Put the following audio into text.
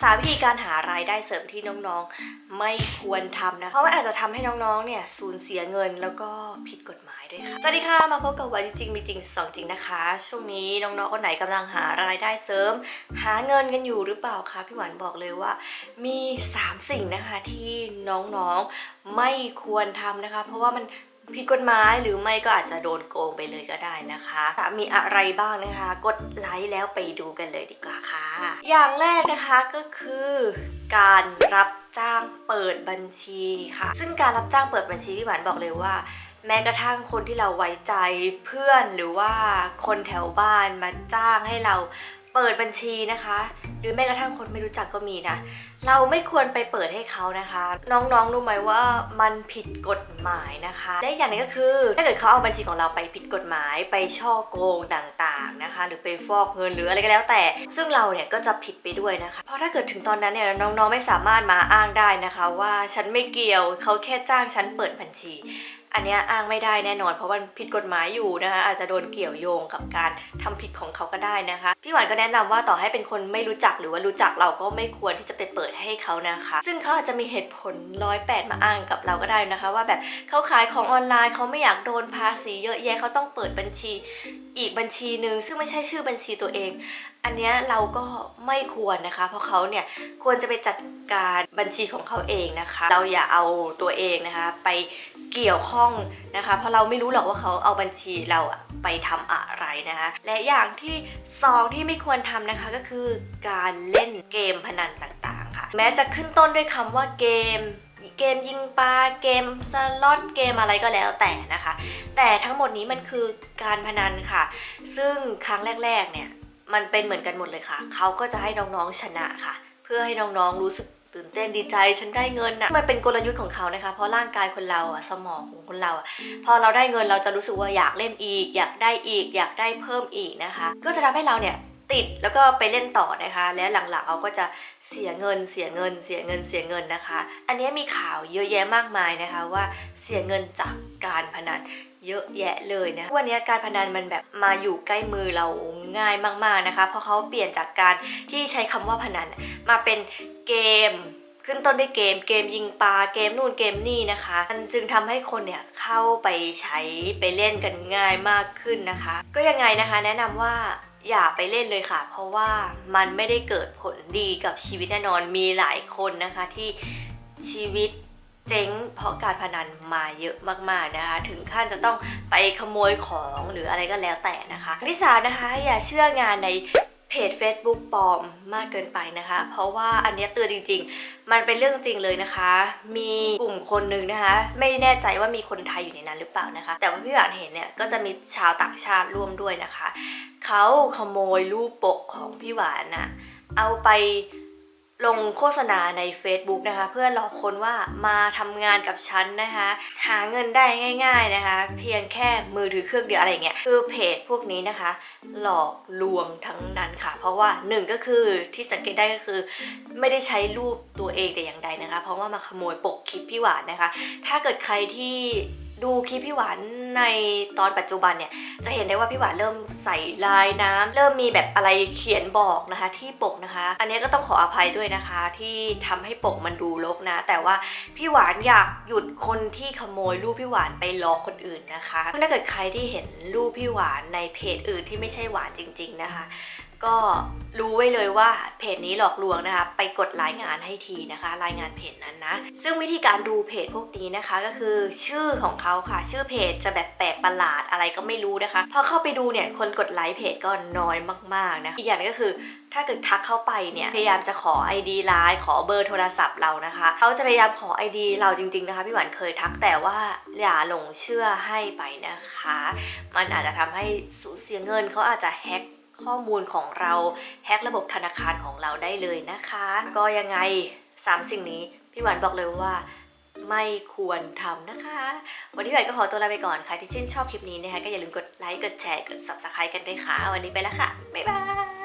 สามวิธีการหารายได้เสริมที่น้องๆ ไม่ควรทำนะ เพราะมันอาจจะทำให้น้องๆ เนี่ยสูญเสียเงินแล้วก็ผิดกฎหมายด้วยค่ะ สวัสดีค่ะมาพบกับวันจริงมีจริงสองจริงนะคะ ช่วงนี้น้องๆ คนไหนกำลังหารายได้เสริม หาเงินกันอยู่หรือเปล่าคะพี่หวานบอกเลยว่า มี 3 สิ่งนะคะที่น้องๆ ไม่ควรทำนะคะ เพราะว่ามัน ผิดกฎหมายหรือไม่ก็อาจจะโดนโกงไปเลยก็ได้นะคะจะมีอะไรบ้างนะคะ กดไลค์แล้วไปดูกันเลยดีกว่าค่ะ อย่างแรกนะคะก็คือการรับจ้างเปิดบัญชีค่ะ ซึ่งการรับจ้างเปิดบัญชีพี่หวานบอกเลยว่าแม้กระทั่งคนที่เราไว้ใจเพื่อนหรือว่าคนแถวบ้านมาจ้างให้เรา เปิดบัญชีนะคะ หรือแม้กระทั่งคนไม่รู้จักก็มีนะ เราไม่ควรไปเปิดให้เขานะคะ น้องๆรู้ไหมว่ามันผิดกฎหมายนะคะและอย่างนึงก็คือถ้าเกิดเขาเอาบัญชีของเราไปผิดกฎหมายไปช่อโกงต่างๆนะคะ หรือไปฟอกเงินหรืออะไรก็แล้วแต่ ซึ่งเราเนี่ยก็จะผิดไปด้วยนะคะ เพราะถ้าเกิดถึงตอนนั้นเนี่ยน้องๆไม่สามารถมาอ้างได้นะคะ ว่าฉันไม่เกี่ยวเขาแค่จ้างฉันเปิดบัญชีอันนี้อ้างไม่ได้แน่นอน เพราะมันผิดกฎหมายอยู่นะคะ อาจจะโดนเกี่ยวโยงกับการทำผิดของเขาก็ได้นะคะ พี่หวานก็แนะนำว่าต่อให้เป็นคนไม่รู้จักหรือว่ารู้จักเราก็ไม่ควรที่จะไปเปิดให้เขานะคะ ซึ่งเขาอาจจะมีเหตุผลร้อยแปดมาอ้างกับเราก็ได้นะคะ ว่าแบบเขาขายของออนไลน์เขาไม่อยากโดนภาษีเยอะแยะเขาต้องเปิดบัญชีอีกบัญชีหนึ่งซึ่งไม่ใช่ชื่อบัญชีตัวเอง อันนี้เราก็ไม่ควรนะคะ เพราะเขาเนี่ยควรจะไปจัดการบัญชีของเขาเองนะคะ เราอย่าเอาตัวเองนะคะ ไป เกี่ยวข้องนะคะ เพราะเราไม่รู้หรอกว่าเขาเอาบัญชีเราไปทำอะไรนะคะ และอย่างที่สองที่ไม่ควรทำนะคะก็คือการเล่นเกมพนันต่างๆค่ะ แม้จะขึ้นต้นด้วยคำว่าเกมเกมยิงปลาเกมสล็อตเกมอะไรก็แล้วแต่นะคะ แต่ทั้งหมดนี้มันคือการพนันค่ะ ซึ่งครั้งแรก ๆ เนี่ย มันเป็นเหมือนกันหมดเลยค่ะ เขาก็จะให้น้องๆชนะค่ะ เพื่อให้น้องๆรู้สึก ตื่นเต้นดีใจฉันได้เงินนะมันเป็นกลยุทธ์ของเขานะคะ เพราะร่างกายคนเราอะสมองของคนเราอะพอเราได้เงินเราจะรู้สึกว่าอยากเล่นอีก อยากได้อีก อยากได้เพิ่มอีกนะคะ ก็จะทำให้เราเนี่ย ติดแล้วก็ไปเล่นต่อนะคะ แล้วหลังๆเขาก็จะเสียเงินเสียเงินเสียเงินเสียเงินนะคะ อันนี้มีข่าวเยอะแยะมากมายนะคะว่าเสียเงินจากการพนันเยอะแยะเลยนะวันนี้การพนันมันแบบมาอยู่ใกล้มือเราง่ายมากๆนะคะ เพราะเขาเปลี่ยนจากการที่ใช้คำว่าพนันมาเป็นเกม ขึ้นต้นด้วยเกม เกมยิงปลา เกมนู่นเกมนี่นะคะ มันจึงทำให้คนเนี่ยเข้าไปใช้ไปเล่นกันง่ายมากขึ้นนะคะ ก็ยังไงนะคะแนะนำว่าอย่าไปเล่นเลยค่ะ เพราะว่ามันไม่ได้เกิดผลดีกับชีวิตแน่นอนมีหลายคนนะคะที่ชีวิตเจ๊งเพราะการพนันมาเยอะมากๆนะคะถึงขั้นจะต้องไปขโมยของหรืออะไรก็แล้วแต่นะคะนที่สามนะคะอย่าเชื่องานใน เพจ Facebook ปลอมมากเกินไปนะคะ เพราะว่าอันนี้เตือนจริง ๆ มันเป็นเรื่องจริงเลยนะคะ มีกลุ่มคนหนึ่งนะคะ ไม่แน่ใจว่ามีคนไทยอยู่ในนั้นหรือเปล่านะคะ แต่ว่าพี่หวานเห็นเนี่ยก็จะมีชาวต่างชาติร่วมด้วยนะคะ เขาขโมยรูปปกของพี่หวานนะเอาไป ลงโฆษณาใน Facebook นะคะ เพื่อหลอกคนว่ามาทำงานกับฉันนะคะ หาเงินได้ง่าย ๆนะคะ เพียงแค่มือถือเครื่องเดียวอะไรเงี้ยคือเพจพวกนี้นะคะ หลอกลวงทั้งนั้นค่ะ เพราะว่าหนึ่งก็คือที่สังเกตได้ก็คือ ไม่ได้ใช้รูปตัวเองแต่อย่างใดนะคะ เพราะว่ามาขโมยปกคลิปพี่หวานนะคะ ถ้าเกิดใครที่ ดูคลิปพี่หวานในตอนปัจจุบันเนี่ย จะเห็นได้ว่าพี่หวานเริ่มใส่ลายน้ำเริ่มมีแบบอะไรเขียนบอกนะคะ ที่ปกนะคะ อันนี้ก็ต้องขออภัยด้วยนะคะ ที่ทำให้ปกมันดูรกนะ แต่ว่าพี่หวานอยากหยุดคนที่ขโมยรูปพี่หวานไปหลอกคนอื่นนะคะถ้าเกิดใครที่เห็นรูปพี่หวานในเพจอื่นที่ไม่ใช่หวานจริง ๆนะคะ ก็รู้ไว้เลยว่าเพจนี้หลอกลวงนะคะ ไปกดรายงานให้ทีนะคะ รายงานเพจนั้นนะ ซึ่งวิธีการดูเพจพวกนี้นะคะก็คือชื่อของเขาค่ะ ชื่อเพจจะแบบแปลกประหลาดอะไรก็ไม่รู้นะคะพอเข้าไปดูเนี่ยคนกดไลค์เพจก็น้อยมากๆนะอีกอย่างหนึงก็คือถ้าเกิดทักเข้าไปเนี่ยพยายามจะขอ ID ไลน์ขอเบอร์โทรศัพท์เรานะคะเขาจะพยายามขอ ID เราจริง ๆนะคะ พี่หวานเคยทักแต่ว่าอย่าหลงเชื่อให้ไปนะคะ มันอาจจะทำให้สูญเสียเงินเขาอาจจะแฮ็ก ข้อมูลของเราแฮ็กระบบธนาคารของเราได้เลยนะคะ ก็ยังไง 3 สิ่งนี้พี่หวานบอกเลยว่าไม่ควรทำนะคะ วันนี้พี่หวานก็ขอตัวลาไปก่อนค่ะที่ชื่นชอบคลิปนี้นะคะก็อย่าลืมกดไลค์กดแชร์กด subscribe กันด้วยค่ะ วันนี้ไปแล้วค่ะ บ๊ายบาย